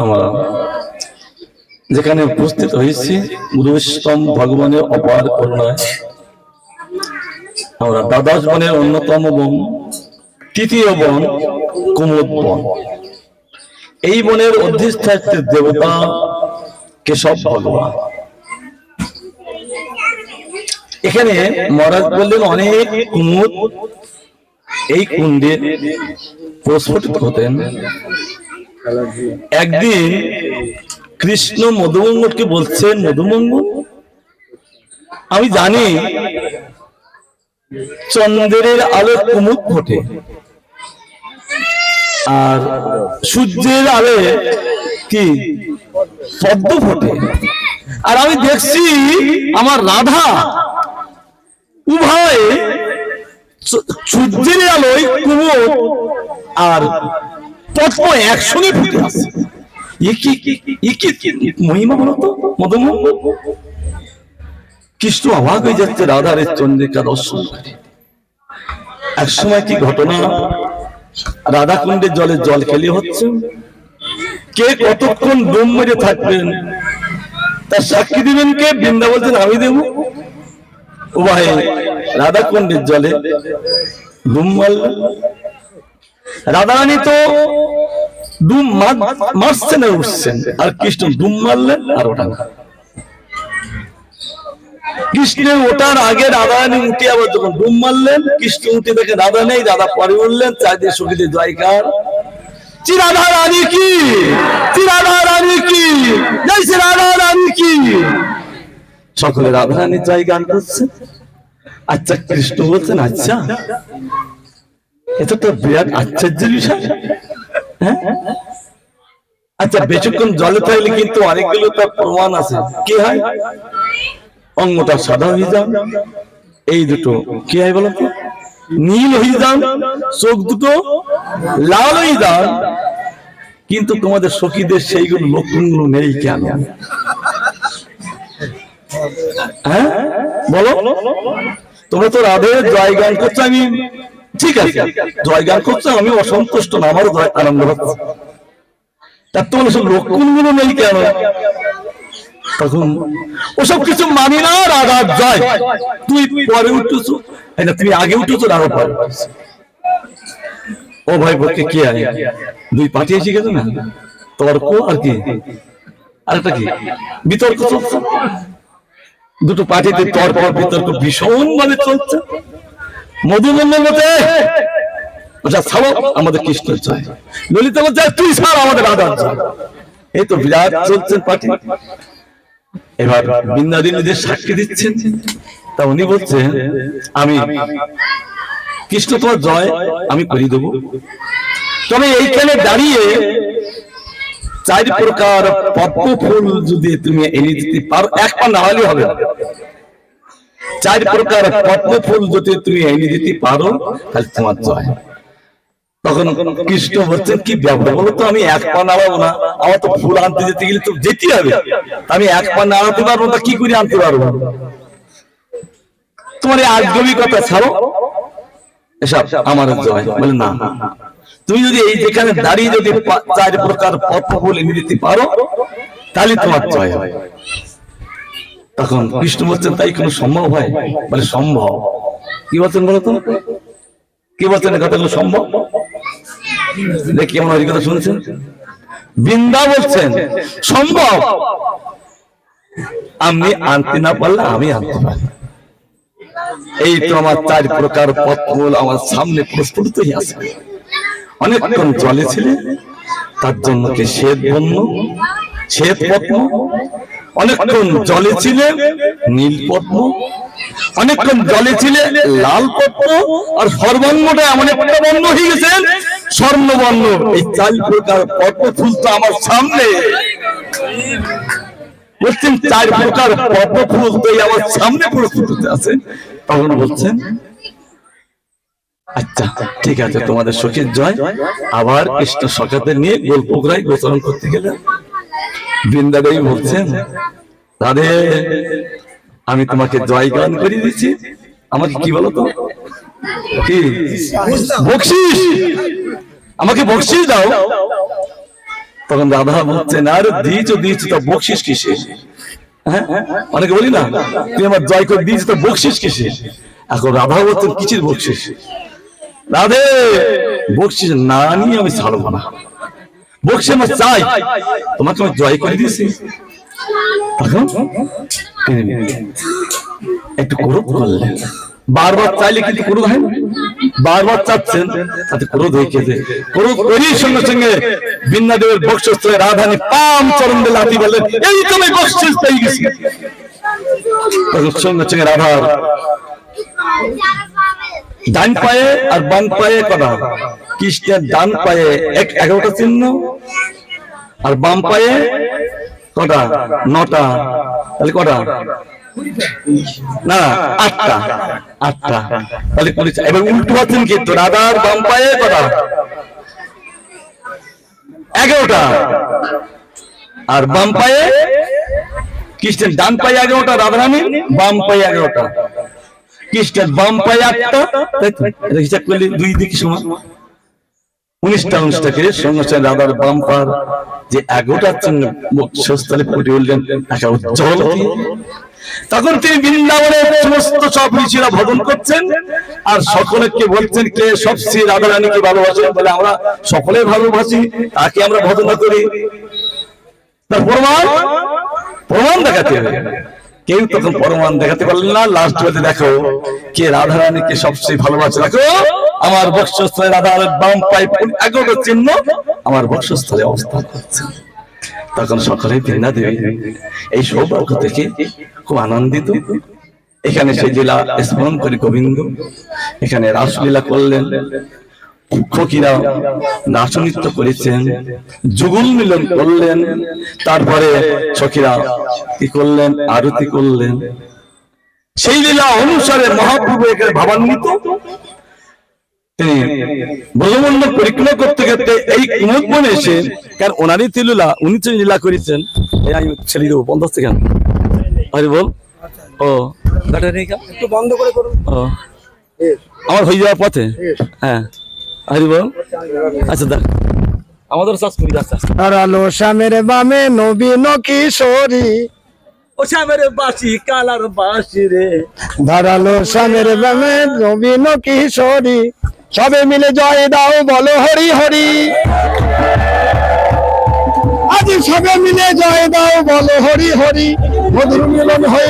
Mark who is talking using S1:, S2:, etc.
S1: আমরা যেখানে উপস্থিত হয়েছি গুরুস্তম ভগবানের অপার করুণায় আমরা দ্বাদশ বনের অন্যতম বন, তৃতীয় বন, কুমুদ বন। এই বনের অধিষ্ঠাত্রের দেবতা কেশব ভগবান। এখানে মহারাজ বললেন, অনেক কুমুদ এই কুণ্ডে প্রস্ফুটিত হতেন। একদিন কৃষ্ণ মধুমঙ্গলকে বলছেন, মধুমঙ্গল, আমি জানি চন্দ্রের আলো কুমুদ ফোটে আর সূর্যের আলো কি পদ্ম ফোটে। আর আমি দেখছি আমার রাধা উভয় সূর্যের আলোয় কুমোর আর পদ্ম একসঙ্গে ফুটে মহিমা বলতো মধুমঙ্গল কৃষ্ণ অবাক হয়ে যাচ্ছে রাধার চন্দ্রিকা দর্শন। করে এক সময় কি ঘটনা? রাধা কুণ্ডের জলে জল খেলে হচ্ছে। কে কতক্ষণ ডুম মেরে থাকবেন? তার সাক্ষী দিবেন কে? বৃন্দা বলছেন আমি দেবো। উভয়ে রাধা কুণ্ডের জলে। ডুম মারলেন রাধারানী তো ডুম মারছেন আর উঠছেন, আর কৃষ্ণ ডুম মারলেন আর ওটা কৃষ্ণের ওঠার আগে রাধারানী উঠে আবার যখন ডুম মারলেন, কৃষ্ণ উঠে দেখে রাধা নেই, রাধা পরে উঠলেন, চারিদিকে সখীতে জয়কার শ্রী রাধা রানী কি? শ্রী রাধা রানী কি? জয় শ্রী রাধা রানী কি? সকলে রাধা রানীর জয় গান করছে। আচ্ছা কৃষ্ণ বলছেন আচ্ছা। তো বিরাট আশ্চর্যের বিষয়। হ্যাঁ? আচ্ছা বেশিক্ষণ জলে থাকলে কিন্তু অনেকগুলো তার প্রমাণ আছে। কি হয়? অঙ্গটা সাদা হয়ে যান। এই দুটো কি হয় বলো নীল হয়ে যান, চোখ দুটো লাল হয়ে যান। কিন্তু তোমাদের সখীদের সেইগুলো লক্ষণগুলো নেই কেন হ্যাঁ? বলো। তোমরা তো রাধে জয় গান করছ আমি ঠিক আছে। জয় গান করছ আমি অসন্তুষ্ট না আমারও জয় আনন্দ হচ্ছে। তা তোমার সব লক্ষণগুলো নেই কেন? তখন ওসব কিছু মানি না রাধার জয়। তুই পরে উঠতেছো এই না তুমি আগে উঠেছো রাধা পরে ও ভাই পক্ষে কি আয় দুই পার্টি এসে গেছে না? তর্ক আর কি? আরেকটা কি? বিতর্ক চলছে। দুটো পার্টিতে তর্ক বিতর্ক ভীষণ ভাবে চলছে। মধুমঙ্গল মতে ওটা ছাড়ো আমাদের কৃষ্ণ জয় ললিতা বলছে তুই ছাড় আমাদের জয় এই তো বিরাট চলছেন পার্টি। এবার বৃন্দাদিনীদের সাক্ষী দিচ্ছেন। তা উনি বলছেন আমি কৃষ্ণ তোমার জয় আমি করে দেবো। তবে এইখানে দাঁড়িয়ে চার প্রকার পদ্ম ফুল যদি তুমি এনে দিতে পারো, এক পা না হলে হবে। চার প্রকার পদ্ম ফুল যদি তুমি এনে দিতে পারো, তাহলে তোমার জয়। তখন কৃষ্ণ বলছেন, কি ব্যাপার? বলো তো, আমি এক পা নাড়াবো না। আমার তো ফুল আনতে যেতে গেলে তো যেতে হবে। আমি এক পা নাড়াতে পারব না, কি করে আনতে পারব? তোমার এই আগ্রহী কথা ছাড়ো। এসব আমার জয়। বলে না তুমি যদি এই যেখানে দাঁড়িয়ে যদি চার প্রকার ফুল এনে দিতে পারো, তাহলে তোমার জয় হয় তখন কৃষ্ণ বলছেন, তাই কোনো সম্ভব হয়? বলে, সম্ভব। কি বলছেন বলো তো? কি বলছেন কথাগুলো, সম্ভব? দেখি কেমন ওই কথা শুনছেন? বৃন্দা বলছেন, সম্ভব। আমি আনতে না পারলে আমি আনতে পারি এই তো আমার চার প্রকার পথমূল আমার সামনে প্রস্ফুটিত আছে অনেকক্ষণ জলে ছিলে, তার জন্য কি শ্বেত বন্য, শ্বেত পদ্ম? অনেকক্ষণ জলে ছিলে, নীল পদ্ম। অনেকক্ষণ জলে ছিলে, লাল পদ্ম। আর সর্বাঙ্গটা এমন একটা বর্ণ হয়ে গেছেন স্বর্ণবর্ণ। এই চার প্রকার পদ্ম ফুল তো আমার সামনে। বলছেন চার প্রকার পদ্ম ফুল তো আমার সামনে প্রস্তুত আছে। তখন বলছেন আচ্ছা ঠিক আছে তোমাদের সখীর জয়। আবার কৃষ্ণ সখাতে নিয়ে গোলপুকুরায় গোচরণ করতে গেলে বৃন্দাদেবী বলছেন রাধে আমি তোমাকে জয় গান করে দিচ্ছি। আমাকে কি বলো তো? কি? বকশিস! আমাকে বকশিস দাও। তখন রাধা বলছেন আরে দিয়েছ দিয়েছি তো বকশিস কিসে? হ্যাঁ? অনেকে বলি না তুই আমার জয় করে দিয়েছি তো বকশিস কিসে? এখন রাধা বলছেন কিসের বকশিস? রাধে, বকশিস না নিয়ে আমি ছাড়বো না। বকশিস আমার চাই। তোমাকে আমি জয় করে দিয়েছি। একটু ক্রোধ করলেন বারবার চাইলে কিন্তু ক্রোধ হয় বারবার চাচ্ছেন, তাতে ক্রোধ হয়ে গেছে ক্রোধ করেই সঙ্গে সঙ্গে। বিন্নাদেবের বক্ষস্থলে রাধানি পাম চরণ দিলে হাতি বললেন এই তো আমি বক্ষিস পেয়ে গেছি। সঙ্গে সঙ্গে রাধার ডান পায়ে আর বাম পায়ে কটা? কৃষ্ণের ডান পায়ে এক এগারোটা চিহ্ন আর বাম পায়ে কটা? নটা। তাহলে কটা? না আটটা। আটটা। তাহলে এবার উল্টো রাধার বাম পায়ে কটা? এগারোটা। আর বাম পায়ে কৃষ্ণের ডান পায়ে এগারোটা রাধারানী বাম পায়ে এগারোটা। কৃষ্ণের বাম পায়ে তো? হিসাব করলে দুই দিকে সমান। উনিশটা সঙ্গে রাধার বাম পার যে এগারোটার জন্য ফুটে উঠলেন একটা উজ্জ্বল। তখন তিনি সমস্ত সব ঋষিরা ভজন করছেন আর সকলকে বলছেন, কে সবচেয়ে রাধা রানীকে ভালোবাসেন? বলে, আমরা সকলে ভালোবাসি, তাকে আমরা ভজন করি। তার প্রমাণ প্রমাণ দেখাতে হবে। কেউ তখন প্রমাণ দেখাতে পারলেন না। লাস্ট বলতে দেখো কে রাধা রানীকে সবচেয়ে ভালোবাসে। দেখো আমার বক্ষস্থলে রাধার বাম পায়ে এগারোটা চিহ্ন আমার বক্ষস্থলে অবস্থান করছে। তখন সকলে বৃন্দা দেবী। এই সৌভাগ্য থেকে খুব আনন্দিত। এখানে সেই জেলা স্মরণ করে গোবিন্দ এখানে রাসলীলা করলেন। ফকিরা নাচনৃত্য করেছেন যুগল মিলন করলেন তারপরে সখীরা কি করলেন আরতি করলেন। সেই লীলা অনুসারে মহাপ্রভু এখানে ভাবান্বিত। তিনি পরিক্রমা করতে করতে এই কুমোদবনে এসে কারণ ওনারই তিলুলা উনি তো লীলা করেছেন। আমি ছেড়ে দেবো বন্ধ হচ্ছে কেন আরে বল। ও ব্যাটারি
S2: একটু বন্ধ করে করুন।
S1: ও। আমার হয়ে যাওয়ার পথে? হ্যাঁ। আরে বল। আচ্ছা দেখ। আমাদের চাষ করি
S2: হারালো শ্যামের বামে নবীন কিশোরী
S1: ও শ্যামের বাসি কালার বাসি রে।
S2: ধারালো শ্যামের বামে নবীন কিশোরী সবে মিলে জয় দাও বলো হরি হরি। আজ সবে মিলে জয় দাও বলো হরি হরি। মধুর মিলন হয়ে